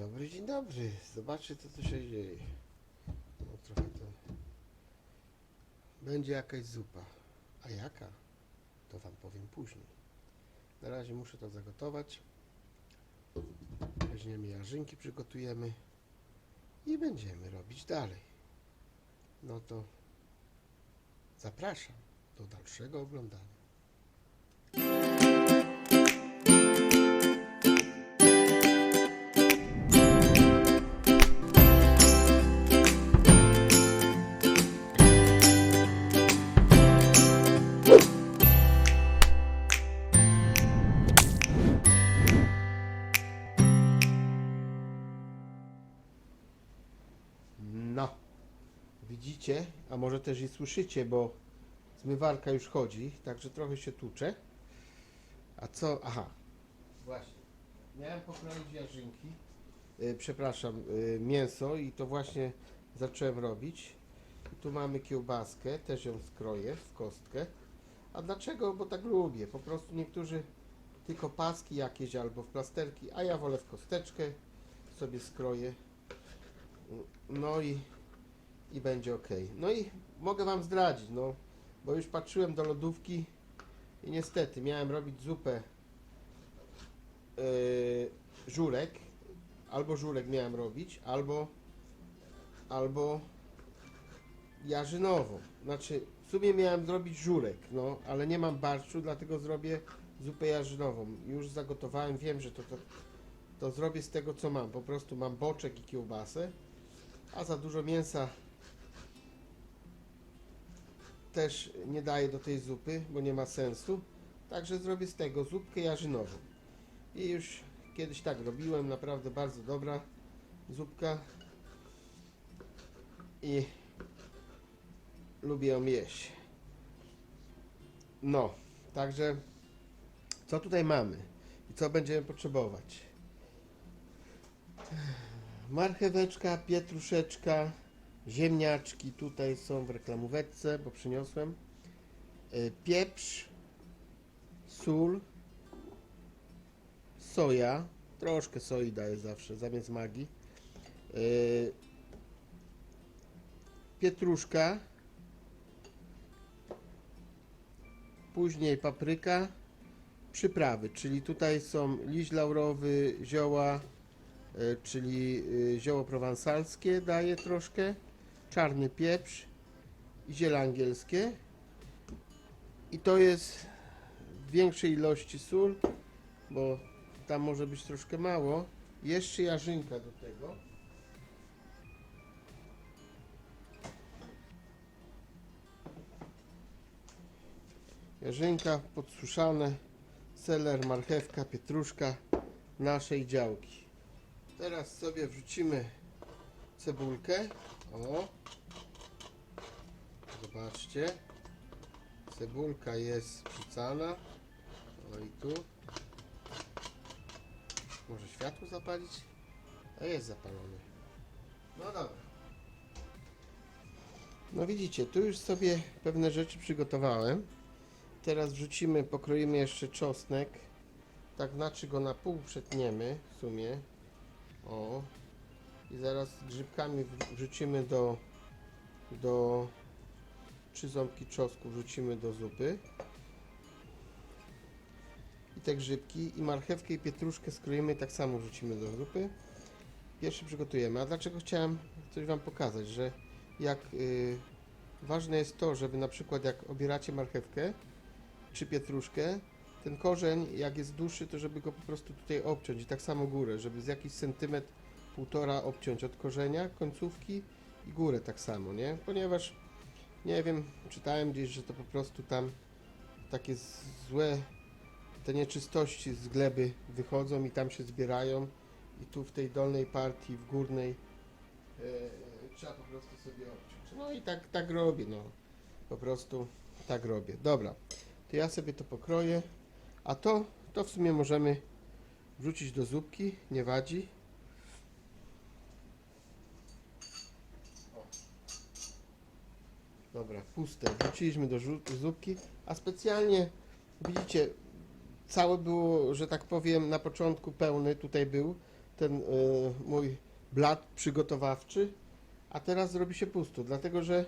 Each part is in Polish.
dobry, dzień dobry. Zobaczcie co tu się dzieje. No trochę to... Będzie jakaś zupa. A jaka? To wam powiem później. Na razie muszę to zagotować. Weźmiemy jarzynki, przygotujemy i będziemy robić dalej. No to zapraszam do dalszego oglądania. Widzicie, a może też i słyszycie, bo zmywarka już chodzi, także trochę się tłucze. A co? Aha, właśnie. Miałem pokroić jarzynki, y, przepraszam, y, mięso i to właśnie zacząłem robić. I tu mamy kiełbaskę, też ją skroję w kostkę. A dlaczego? Bo tak lubię. Po prostu niektórzy tylko paski jakieś albo w plasterki, a ja wolę w kosteczkę sobie skroję. No i, i będzie ok. No i mogę Wam zdradzić, no, bo już patrzyłem do lodówki i niestety miałem robić zupę yy, żurek, albo żurek miałem robić, albo, albo jarzynową. Znaczy, w sumie miałem zrobić żurek, no, ale nie mam barszczu, dlatego zrobię zupę jarzynową. Już zagotowałem, wiem, że to, to, to zrobię z tego, co mam. Po prostu mam boczek i kiełbasę a za dużo mięsa też nie daję do tej zupy, bo nie ma sensu. Także zrobię z tego zupkę jarzynową. I już kiedyś tak robiłem, naprawdę bardzo dobra zupka. I lubię ją jeść. No, także co tutaj mamy i co będziemy potrzebować? marcheweczka, pietruszeczka, ziemniaczki tutaj są w reklamóweczce, bo przyniosłem. Y, Pieprz, sól, soja, troszkę soi daję zawsze zamiast magii. Y, Pietruszka, później papryka, przyprawy, czyli tutaj są liść laurowy, zioła, e, czyli e, zioło prowansalskie daję troszkę, czarny pieprz i ziele angielskie. I to jest w większej ilości sól, bo tam może być troszkę mało. Jeszcze jarzynka do tego. Jarzynka podsuszane, seler, marchewka, pietruszka naszej działki. Teraz sobie wrzucimy cebulkę. O. Zobaczcie. Cebulka jest wrzucana. O i tu. Może światło zapalić? A jest zapalone. No dobra. No widzicie, tu już sobie pewne rzeczy przygotowałem. Teraz wrzucimy, pokroimy jeszcze czosnek. Tak znaczy go na pół przetniemy w sumie. O. I zaraz grzybkami wrzu- wrzucimy do do trzy ząbki czosnku wrzucimy do zupy. I te grzybki i marchewkę i pietruszkę skroimy tak samo wrzucimy do zupy. Pierwszy przygotujemy. A dlaczego chciałem coś Wam pokazać, że jak y, ważne jest to, żeby na przykład jak obieracie marchewkę czy pietruszkę, ten korzeń jak jest dłuższy, to żeby go po prostu tutaj obciąć i tak samo górę, żeby z jakiś centymetr, półtora obciąć od korzenia, końcówki i górę tak samo, nie? Ponieważ nie wiem, czytałem gdzieś, że to po prostu tam takie złe te nieczystości z gleby wychodzą i tam się zbierają i tu w tej dolnej partii, w górnej e, trzeba po prostu sobie obciąć. No i tak, tak robię, no. Po prostu tak robię. Dobra, to ja sobie to pokroję, a to, to w sumie możemy wrzucić do zupki, nie wadzi. Dobra, puste. Wrzuciliśmy do zupki, a specjalnie, widzicie, całe było, że tak powiem, na początku pełny tutaj był, ten y, mój blat przygotowawczy, a teraz zrobi się pusto, dlatego że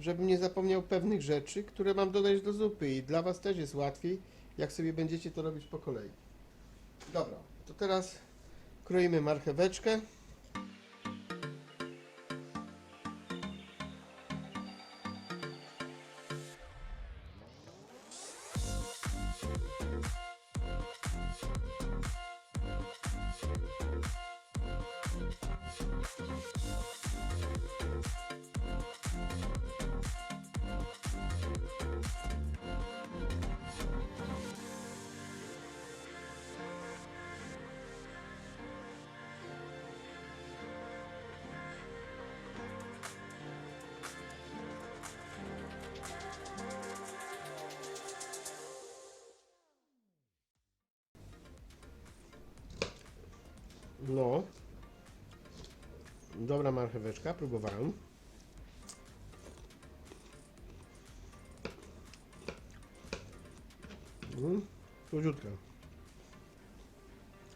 żebym nie zapomniał pewnych rzeczy, które mam dodać do zupy i dla Was też jest łatwiej, jak sobie będziecie to robić po kolei. Dobra, to teraz kroimy marcheweczkę. No. Dobra marcheweczka, próbowałem. Mm.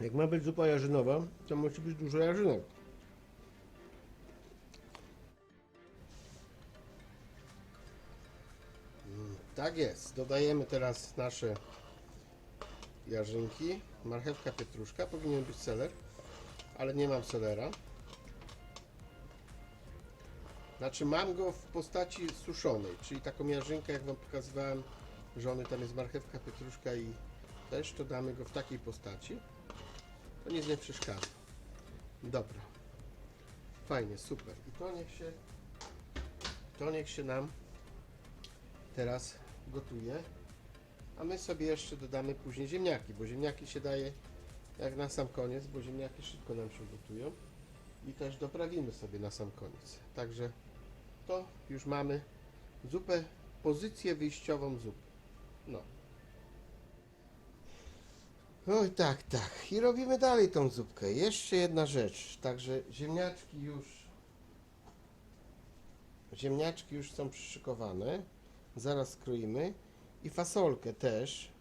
Jak ma być zupa jarzynowa, to musi być dużo jarzynek. Mm, Tak jest. Dodajemy teraz nasze jarzynki. Marchewka, pietruszka. Powinien być seler, ale nie mam selera. Znaczy mam go w postaci suszonej, czyli taką jarzynkę, jak Wam pokazywałem, żony tam jest marchewka, pietruszka i też, to damy go w takiej postaci. To nic nie przeszkadza. Dobra. Fajnie, super. I to niech się, to niech się nam teraz gotuje. A my sobie jeszcze dodamy później ziemniaki, bo ziemniaki się daje jak na sam koniec, bo ziemniaki szybko nam się gotują. I też doprawimy sobie na sam koniec. Także to już mamy zupę, pozycję wyjściową zupy. No. Oj, tak, tak. I robimy dalej tą zupkę. Jeszcze jedna rzecz. Także ziemniaczki już. Ziemniaczki już są przyszykowane. Zaraz skroimy. I fasolkę też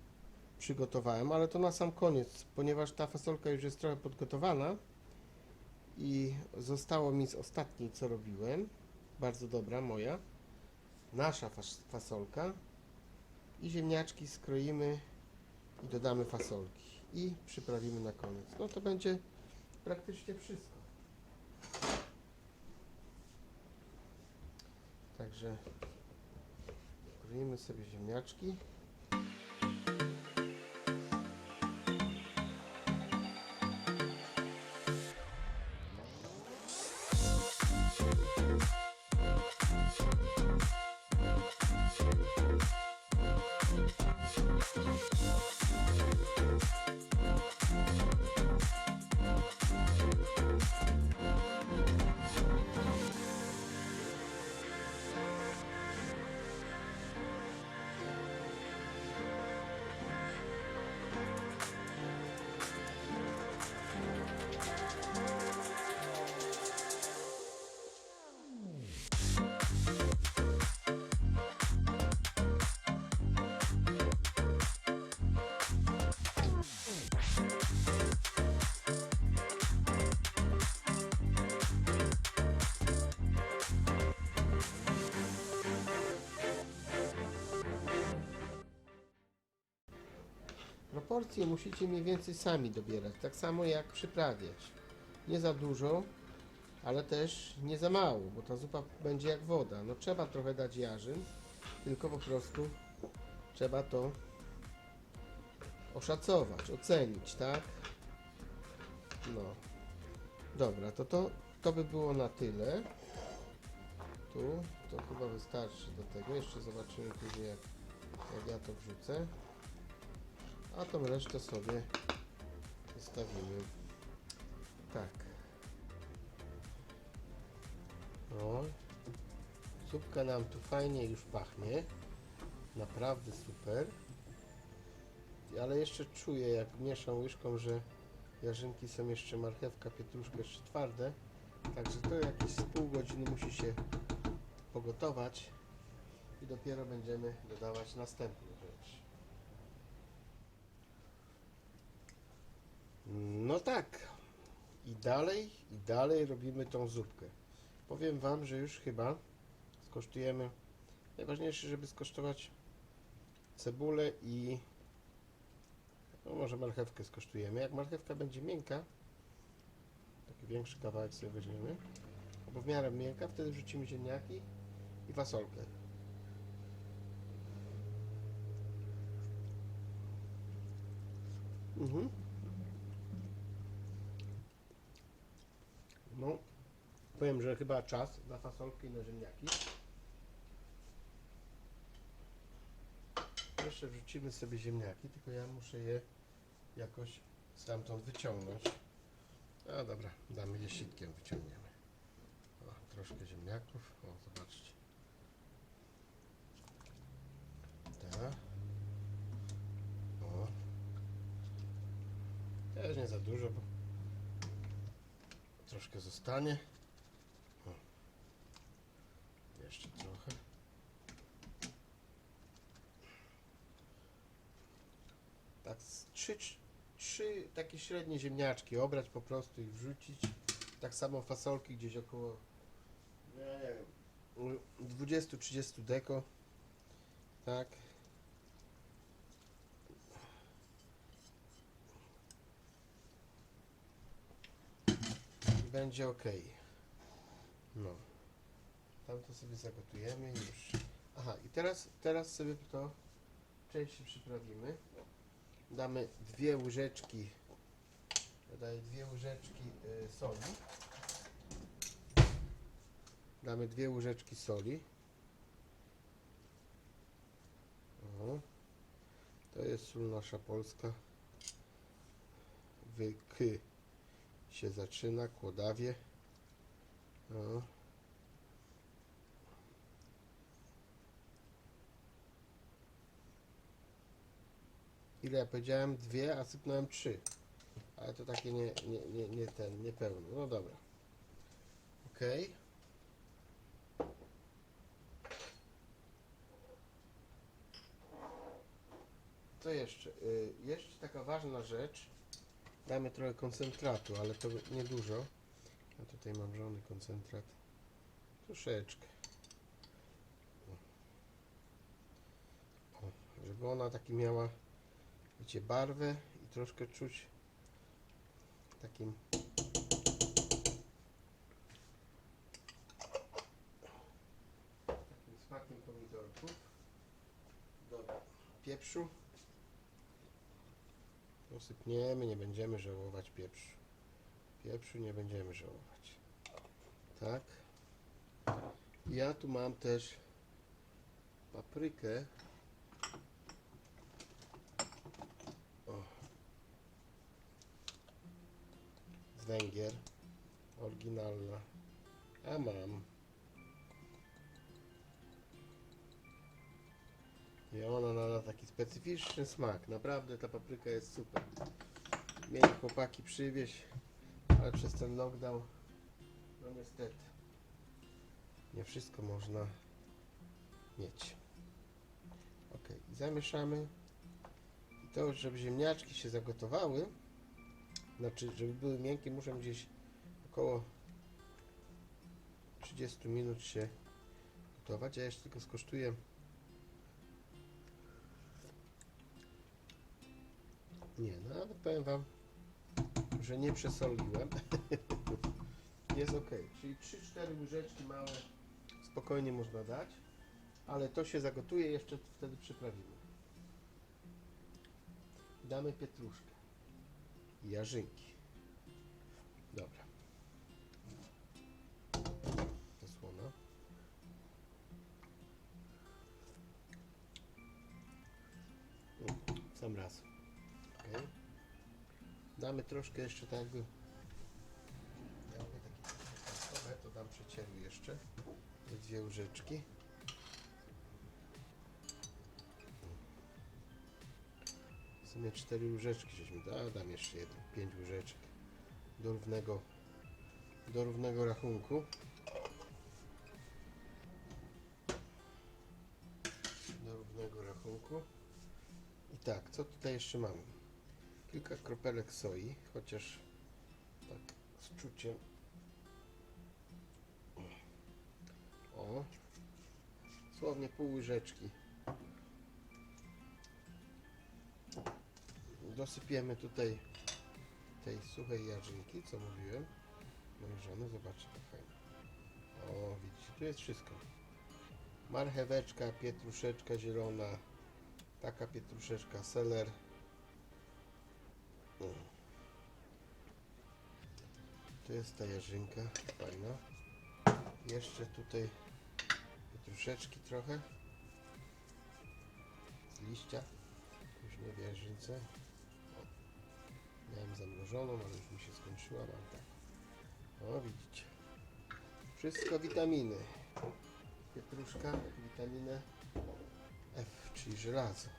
przygotowałem, ale to na sam koniec, ponieważ ta fasolka już jest trochę podgotowana i zostało mi z ostatniej, co robiłem. Bardzo dobra, moja. Nasza fas fasolka. I ziemniaczki skroimy i dodamy fasolki. I przyprawimy na koniec. No to będzie praktycznie wszystko. Także kroimy sobie ziemniaczki. Proporcje musicie mniej więcej sami dobierać, tak samo jak przyprawiać. Nie za dużo, ale też nie za mało, bo ta zupa będzie jak woda. No trzeba trochę dać jarzyn, tylko po prostu trzeba to oszacować, ocenić, tak? No. Dobra, to to, to by było na tyle. Tu, to chyba wystarczy do tego. Jeszcze zobaczymy później jak, jak ja to wrzucę a tą resztę sobie zostawimy. Tak. O, zupka nam tu fajnie już pachnie. Naprawdę super. Ale jeszcze czuję, jak mieszam łyżką, że jarzynki są jeszcze marchewka, pietruszka jeszcze twarde. Także to jakieś pół godziny musi się pogotować i dopiero będziemy dodawać następne rzeczy. No tak. I dalej, i dalej robimy tą zupkę. Powiem Wam, że już chyba skosztujemy. Najważniejsze, żeby skosztować cebulę i no może marchewkę skosztujemy. Jak marchewka będzie miękka, taki większy kawałek sobie weźmiemy, albo w miarę miękka, wtedy wrzucimy ziemniaki i fasolkę. Mhm. No, powiem, że chyba czas na fasolkę i na ziemniaki. Jeszcze wrzucimy sobie ziemniaki, tylko ja muszę je jakoś stamtąd wyciągnąć. A dobra, damy je sitkiem, wyciągniemy. O, troszkę ziemniaków. O, zobaczcie. Tak. O. Też nie za dużo, bo troszkę zostanie. O. Jeszcze trochę. Tak, trzy, trzy takie średnie ziemniaczki obrać po prostu i wrzucić. Tak samo fasolki gdzieś około nie wiem, 20-30 deko. Tak. Będzie ok. No. Tam to sobie zagotujemy już. Aha, i teraz, teraz sobie to częściej przyprawimy. Damy dwie łyżeczki. Dodaję dwie łyżeczki y, soli. Damy dwie łyżeczki soli. O. To jest sól nasza polska. W K się zaczyna, kłodawie. O. Ile ja powiedziałem? Dwie, a sypnąłem trzy. Ale to takie nie, nie, nie, nie ten, nie pełne. No dobra. Okej. Co jeszcze? Y, jeszcze taka ważna rzecz. Damy trochę koncentratu, ale to niedużo. Ja tutaj mam żony koncentrat. Troszeczkę. O, żeby ona taki miała, wiecie, barwę i troszkę czuć takim takim smakiem pomidorków. Dobra, pieprzu. Posypniemy, nie będziemy żałować pieprzu. Pieprzu nie będziemy żałować. Tak. Ja tu mam też paprykę. O. Z Węgier. Oryginalna. A mam. I ona nada taki specyficzny smak. Naprawdę ta papryka jest super. Mieli chłopaki przywieźć, ale przez ten lockdown, no niestety, nie wszystko można mieć. Ok, zamieszamy. I to, żeby ziemniaczki się zagotowały, znaczy, żeby były miękkie, muszą gdzieś około 30 minut się gotować. Ja jeszcze tylko skosztuję Nie, no nawet powiem Wam, że nie przesoliłem. Jest ok. Czyli 3-4 łyżeczki małe spokojnie można dać, ale to się zagotuje, jeszcze wtedy przyprawimy. Damy pietruszkę jarzynki. Dobra. Zasłona. W sam raz. Okej. Damy troszkę jeszcze tak jakby. Ja lubię takie pastowe, to dam przecieru jeszcze. Dwie łyżeczki. W sumie cztery łyżeczki żeśmy da, dam jeszcze jedno, pięć łyżeczek. Do równego, do równego rachunku. Do równego rachunku. I tak, co tutaj jeszcze mamy? Kilka kropelek soi, chociaż tak odczuciem. O, dosłownie pół łyżeczki. Dosypiemy tutaj tej suchej jarzynki, co mówiłem. Mojej żony, zobaczcie, jak fajnie. O, widzicie, tu jest wszystko. Marcheweczka, pietruszeczka zielona, taka pietruszeczka, seler. To jest ta jarzynka, fajna. Jeszcze tutaj pietruszeczki trochę z liścia, później w jarzynce. O, miałem zamrożoną, ale już mi się skończyła, mam tak. O, widzicie. Wszystko witaminy. Pietruszka, witaminę F, czyli żelazo.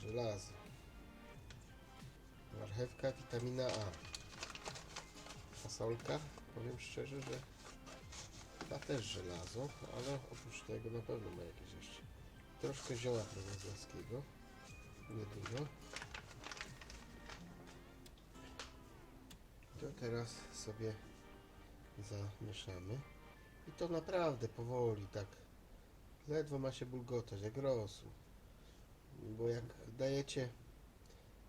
Żelazo. Marchewka, witamina A. Fasolka, powiem szczerze, że ma też żelazo, ale oprócz tego na pewno ma jakieś jeszcze. Troszkę zioła prowozowskiego. Niedużo. To teraz sobie zamieszamy. I to naprawdę powoli, tak ledwo ma się bulgotać, jak rosół. Bo jak dajecie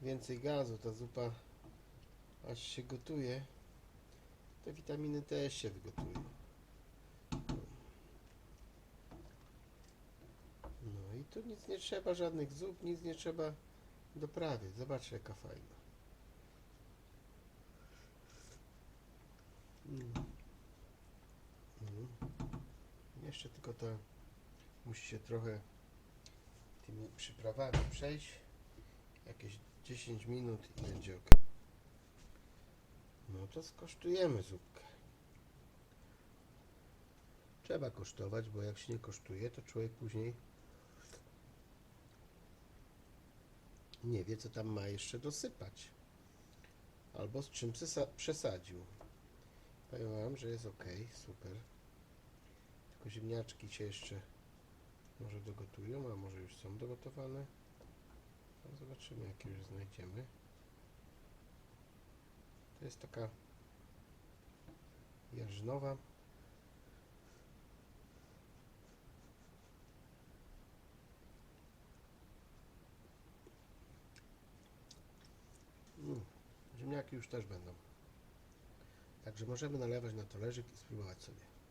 więcej gazu, ta zupa aż się gotuje, te witaminy też się wygotują. No i tu nic nie trzeba, żadnych zup, nic nie trzeba doprawiać. Zobaczcie jaka fajna. Mm. Mm. Jeszcze tylko to musi się trochę tymi przyprawami przejść. Jakieś 10 minut i będzie ok. No to skosztujemy zupkę. Trzeba kosztować, bo jak się nie kosztuje, to człowiek później nie wie, co tam ma jeszcze dosypać. Albo z czym przesa- przesadził. Powiem że jest ok, super. Tylko ziemniaczki się jeszcze może dogotują, a może już są dogotowane. No, zobaczymy, jakie już znajdziemy. To jest taka jarzynowa. Mm, ziemniaki już też będą. Także możemy nalewać na talerzyk i spróbować sobie.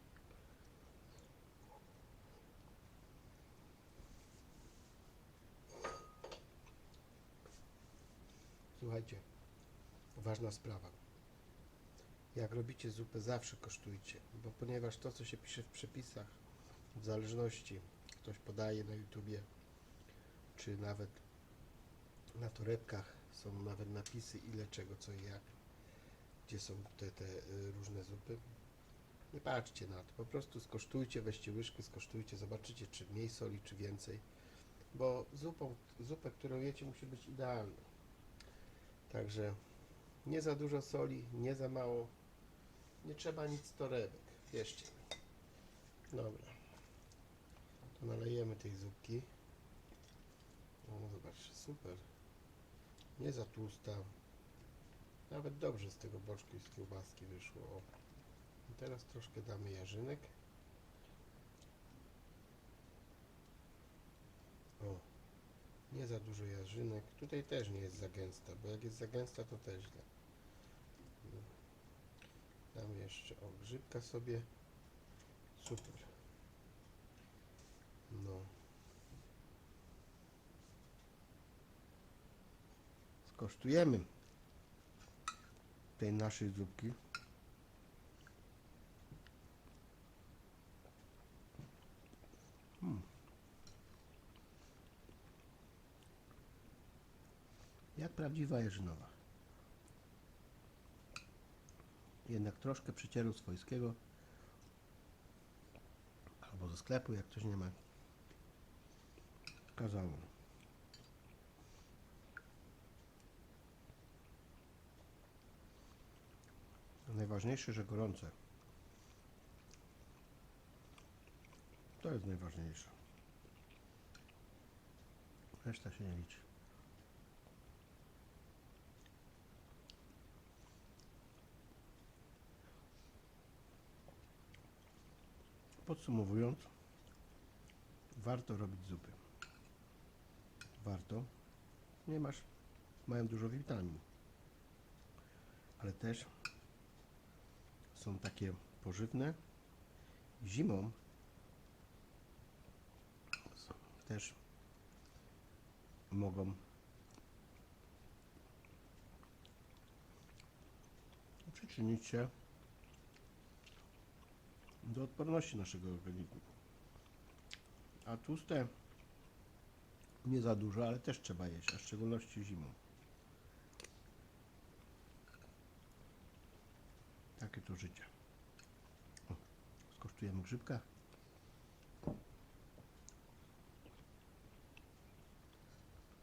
Słuchajcie, ważna sprawa. Jak robicie zupę, zawsze kosztujcie, bo ponieważ to, co się pisze w przepisach, w zależności, ktoś podaje na YouTubie, czy nawet na torebkach są nawet napisy, ile czego, co i jak, gdzie są te, te y, różne zupy. Nie patrzcie na to, po prostu skosztujcie, weźcie łyżkę, skosztujcie, zobaczycie, czy mniej soli, czy więcej, bo zupą, zupę, którą jecie, musi być idealna. Także nie za dużo soli, nie za mało. Nie trzeba nic torebek. Wierzcie. Dobra. To nalejemy tej zupki. O, zobaczcie, super. Nie za tłusta. Nawet dobrze z tego boczku i z kiełbaski wyszło. I teraz troszkę damy jarzynek. O. Nie za dużo jarzynek. Tutaj też nie jest za gęsta, bo jak jest za gęsta, to też źle. Dam jeszcze o grzybka sobie. Super. No. Skosztujemy tej naszej zupki. Jak prawdziwa jeżynowa. Jednak troszkę przecieru swojskiego albo ze sklepu, jak ktoś nie ma kazało. Najważniejsze, że gorące. To jest najważniejsze. Reszta się nie liczy. Podsumowując, warto robić zupy. Warto, ponieważ mają dużo witamin. Ale też są takie pożywne. Zimą też mogą przyczynić się do odporności naszego organizmu. A tłuste nie za dużo, ale też trzeba jeść, a w szczególności zimą. Takie to życie. O, skosztujemy grzybka.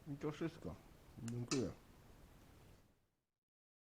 I to wszystko. Dziękuję.